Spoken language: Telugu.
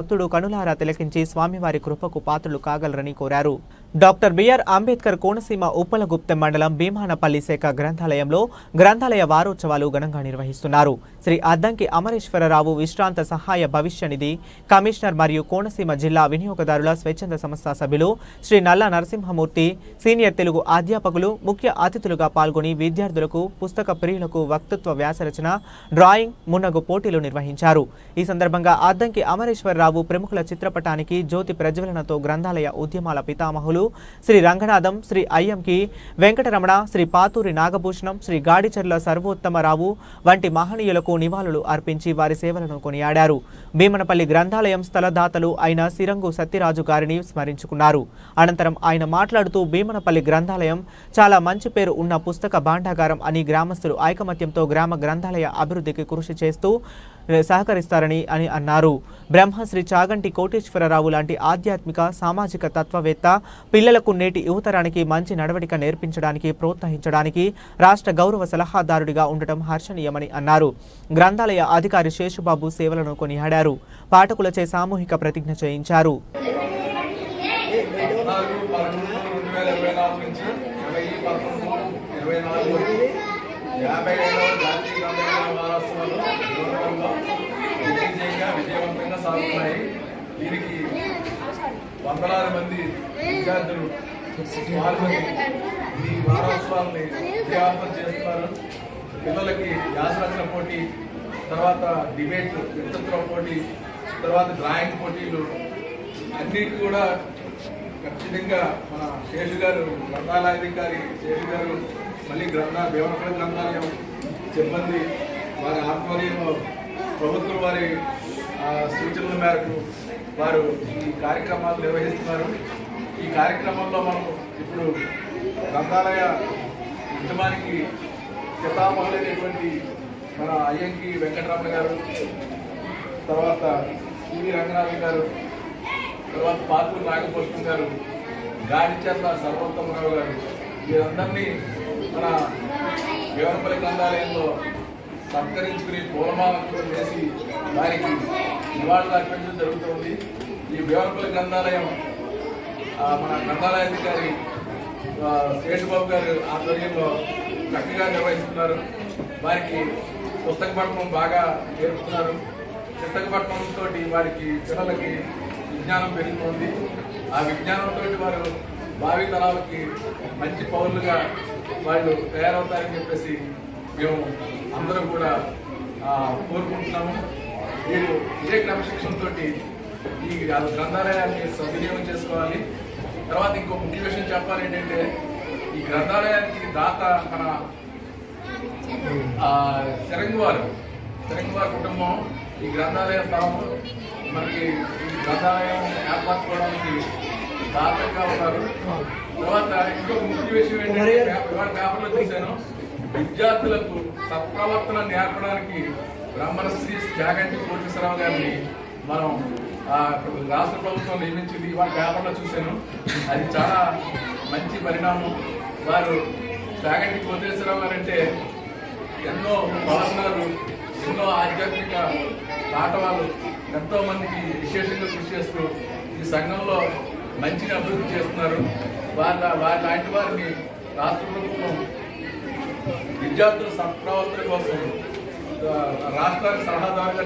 భక్తుడు కనులారా తిలకించి స్వామివారి కృపకు పాత్రలు కాగలరని కోరారు. డాక్టర్ బిఆర్ అంబేద్కర్ కోనసీమ ఉప్పలగుప్త మండలం భీమానపల్లి శాఖ గ్రంథాలయంలో గ్రంథాలయ వారోత్సవాలు ఘనంగా నిర్వహిస్తున్నారు. శ్రీ అద్దంకి అమరేశ్వరరావు విశ్రాంత సహాయ భవిష్య నిధి కమిషనర్ మరియు కోనసీమ జిల్లా వినియోగదారుల స్వచ్ఛంద సంస్థ సభ్యులు శ్రీ నల్ల నరసింహమూర్తి సీనియర్ తెలుగు అధ్యాపకులు ముఖ్య అతిథులుగా పాల్గొని విద్యార్థులకు పుస్తక ప్రియులకు వక్తృత్వ వ్యాసరచన డ్రాయింగ్ మున్నగు పోటీలు నిర్వహించారు. ఈ సందర్భంగా అద్దంకి అమరేశ్వరరావు ప్రముఖుల చిత్రపటానికి జ్యోతి ప్రజ్వలనతో గ్రంథాలయ ఉద్యమాల పితామహులు శ్రీ రంగనాథం శ్రీ అయ్యంకి వెంకటరమణ శ్రీ పాతూరి నాగభూషణం శ్రీ గాడిచర్ల సర్వోత్తమరావు వంటి మహనీయులకు నివాళులు అర్పించి వారి సేవలను కొనియాడారు. భీమనపల్లి గ్రంథాలయం స్థలదాతలు అయిన సిరంగు సత్యరాజు గారిని స్మరించుకున్నారు. అనంతరం ఆయన మాట్లాడుతూ భీమనపల్లి గ్రంథాలయం చాలా మంచి పేరు ఉన్న పుస్తక భాండాగారం అని గ్రామస్తులు ఐకమత్యంతో గ్రామ గ్రంథాలయ అభివృద్ధికి కృషి చేస్తూ సహకరిస్తారని అని అన్నారు బ్రహ్మశ్రీ చాగంటి కోటేశ్వరరావు లాంటి ఆధ్యాత్మిక సామాజిక తత్వవేత్త పిల్లలకు నేటి యువతరానికి మంచి నడవడిక నేర్పించడానికి ప్రోత్సహించడానికి రాష్ట్ర గౌరవ సలహాదారుడిగా ఉండటం హర్షణీయమని అన్నారు గ్రంథాలయ అధికారి శేషుబాబు సేవలను కొనియాడారు పాఠకులచే సామూహిక ప్రతిజ్ఞ చేయించారు యాభై సాగుతున్నాయి. దీనికి వందలాది మంది విద్యార్థులు పాల్గొని ఈ వారోత్సవాలని విజయవంతం చేస్తున్నారు. పిల్లలకి వ్యాసరచన పోటీ తర్వాత డిబేట్ వ్యక్తిత్వ పోటీ తర్వాత డ్రాయింగ్ పోటీలు అన్నిటి కూడా ఖచ్చితంగా మన శేషు గారు గ్రంథాలయాధికారి శేషు గారు మళ్ళీ గ్రంథ దేవనపల్లి గ్రంథాలయం సిబ్బంది వారి ఆధ్వర్యంలో ప్రభుత్వం వారి సూచనల మేరకు వారు ఈ కార్యక్రమాలు నిర్వహిస్తున్నారు. ఈ కార్యక్రమంలో మనం ఇప్పుడు గ్రంథాలయ ఉద్యమానికి పితామహులైనటువంటి మన అయ్యంకి వెంకటరమణ గారు తర్వాత సివి రంగనాథన్ గారు తర్వాత పాత్ర నాగభూషణం గారు గాడిచర్ల సర్వోత్తమరావు గారు వీరందరినీ మన వివరపల్లి గ్రంథాలయంలో సత్కరించుకుని పూలమాలతో వేసి వారికి నివాళులు అర్పించడం జరుగుతుంది. ఈ దేవనపల్లి గ్రంథాలయం మన గ్రంథాలయాధికారి ఆ, శేషుబాబు గారు ఆధ్వర్యంలో చక్కగా నిర్వహిస్తున్నారు. వారికి పుస్తక పఠనం బాగా నేర్పుతున్నారు. పుస్తక పఠనంతో వారికి పిల్లలకి విజ్ఞానం పెరుగుతుంది. ఆ విజ్ఞానంతో వారు భావి తరాలకి మంచి పౌరులుగా వాళ్ళు తయారవుతారని చెప్పేసి మేము అందరం కూడా కోరుకుంటున్నాము. మీరు ఇదే క్రమశిక్షణతో ఈ గ్రంథాలయాన్ని సద్వినియోగం చేసుకోవాలి. తర్వాత ఇంకో ముఖ్య విషయం చెప్పాలి ఏంటంటే ఈ గ్రంథాలయానికి దాత మన శరంగువారు శరంగువారి కుటుంబం ఈ గ్రంథాలయ స్థలం మనకి ఈ గ్రంథాలయం ఏర్పరచుకోవడానికి దాతగా ఉన్నారు. తర్వాత ఇంకొక ముఖ్య విషయం ఏంటంటే పేపర్లో చూశాను విద్యార్థులకు సత్ప్రవర్తన నేర్పడానికి బ్రహ్మశ్రీ జాగంటి కోటేశ్వరరావు గారిని మనం రాష్ట్ర ప్రభుత్వం నియమించింది. ఇవాళ పేపర్లో చూశాను. అది చాలా మంచి పరిణామం. వారు జాగంటి కోటేశ్వరరావు గారు అంటే ఎన్నో భావనాలు ఎన్నో ఆధ్యాత్మిక పాఠవాలు ఎంతో మందికి విశేషంగా కృషి చేస్తూ ఈ సంఘంలో మంచిని అభివృద్ధి చేస్తున్నారు. వాళ్ళ వారి లాంటి వారిని రాష్ట్ర ప్రభుత్వం విద్యార్థుల సత్ప్రవర్తన కోసం రాష్ట్రానికి సలహాదారుగా